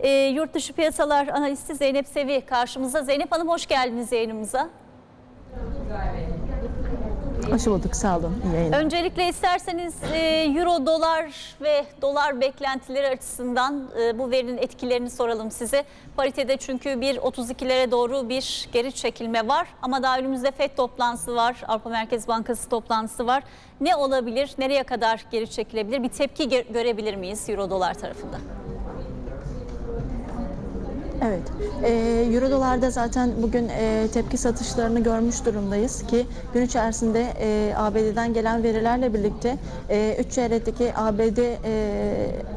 E, yurt dışı piyasalar analisti Zeynep Sevi karşımızda. Zeynep Hanım hoş geldiniz yayınımıza. Hoş bulduk, sağ olun. İyi yayınlar. Öncelikle isterseniz e, euro dolar ve dolar beklentileri açısından e, bu verinin etkilerini soralım size. Paritede çünkü 1.32'lere doğru bir geri çekilme var ama daha önümüzde FED toplantısı var, Avrupa Merkez Bankası toplantısı var. Ne olabilir, nereye kadar geri çekilebilir, bir tepki gö- görebilir miyiz euro dolar tarafında? Evet, ee, Euro dolarda zaten bugün e, tepki satışlarını görmüş durumdayız ki gün içerisinde e, ABD'den gelen verilerle birlikte 3 çeyrekteki ABD e,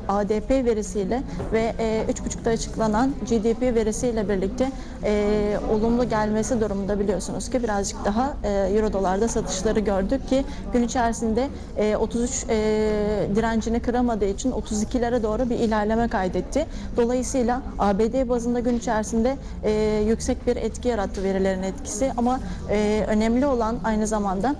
ADP verisiyle ve e, 3.5'da açıklanan GDP verisiyle birlikte e, olumlu gelmesi durumunda biliyorsunuz ki birazcık daha e, Euro dolarda satışları gördük ki gün içerisinde e, 33 e, direncini kıramadığı için 32'lere doğru bir ilerleme kaydetti. Dolayısıyla ABD bazında gün içerisinde e, yüksek bir etki yarattı verilerin etkisi. Ama e, önemli olan aynı zamanda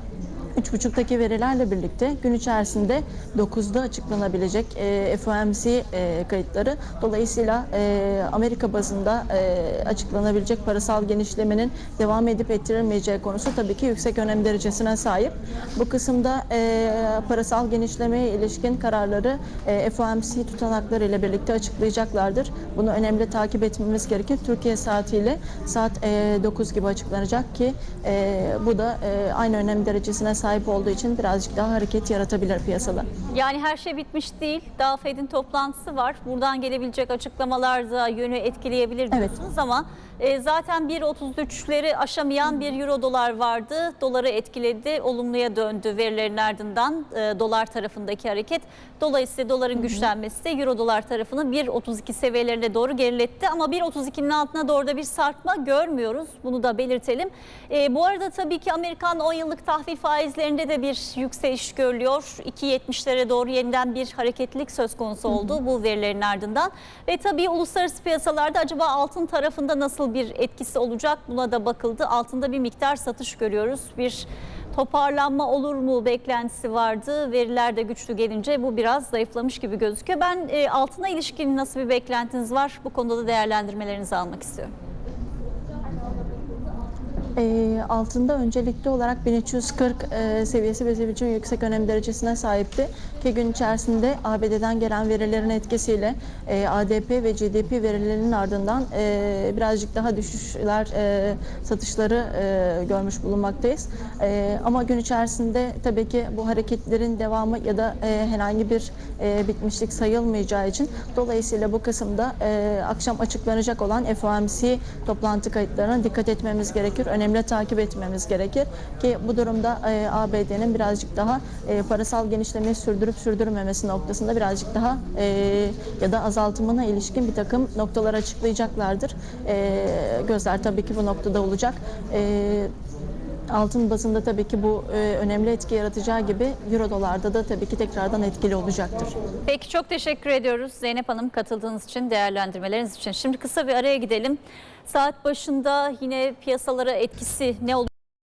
3.5'taki verilerle birlikte gün içerisinde 9'da açıklanabilecek e, FOMC e, kayıtları. Dolayısıyla e, Amerika bazında e, açıklanabilecek parasal genişlemenin devam edip ettirilmeyeceği konusu tabii ki yüksek önem derecesine sahip. Bu kısımda e, parasal genişlemeye ilişkin kararları e, FOMC tutanakları ile birlikte açıklayacaklardır. Bunu önemli takip etmemiz gerekir. Türkiye saatiyle saat e, 9 gibi açıklanacak ki e, bu da e, aynı önem derecesine sahip olduğu için birazcık daha hareket yaratabilir piyasada. Yani her şey bitmiş değil. Daha Fed'in toplantısı var. Buradan gelebilecek açıklamalar da yönü etkileyebilir Evet. diyorsunuz ama e, zaten 1.33'leri aşamayan bir euro dolar vardı. Doları etkiledi. Olumluya döndü verilerin ardından e, dolar tarafındaki hareket. Dolayısıyla doların güçlenmesi de euro dolar tarafını 1.32 seviyelerine doğru geriletti. Ama 1.32'nin altına doğru da bir sarkma görmüyoruz. Bunu da belirtelim. E, bu arada tabii ki Amerikan 10 yıllık tahvil faizlerinde de bir yükseliş görülüyor. 2.70'lere doğru yeniden bir hareketlilik söz konusu oldu bu verilerin ardından. Ve tabii uluslararası piyasalarda acaba altın tarafında nasıl bir etkisi olacak buna da bakıldı. Altında bir miktar satış görüyoruz. Bir toparlanma olur mu beklentisi vardı. Veriler de güçlü gelince bu biraz zayıflamış gibi gözüküyor. Ben e, altına ilişkin nasıl bir beklentiniz var? Bu konuda da değerlendirmelerinizi almak istiyorum. E, altında öncelikli olarak 1340 e, seviyesi bizim için yüksek önem derecesine sahipti. Ki gün içerisinde ABD'den gelen verilerin etkisiyle e, ADP ve GDP verilerinin ardından e, birazcık daha düşüşler, e, satışları e, görmüş bulunmaktayız. E, ama gün içerisinde tabii ki bu hareketlerin devamı ya da e, herhangi bir e, bitmişlik sayılmayacağı için dolayısıyla bu kısımda e, akşam açıklanacak olan FOMC toplantı kayıtlarına dikkat etmemiz gerekir. Önemli takip etmemiz gerekir ki bu durumda e, ABD'nin birazcık daha e, parasal genişlemeyi sürdürüp sürdürmemesi noktasında birazcık daha e, ya da azaltımına ilişkin bir takım noktalar açıklayacaklardır. E, gözler tabii ki bu noktada olacak. E, Altın bazında tabii ki bu e, önemli etki yaratacağı gibi Euro dolarda da tabii ki tekrardan etkili olacaktır. Peki çok teşekkür ediyoruz Zeynep Hanım katıldığınız için, değerlendirmeleriniz için. Şimdi kısa bir araya gidelim. Saat başında yine piyasalara etkisi ne olur?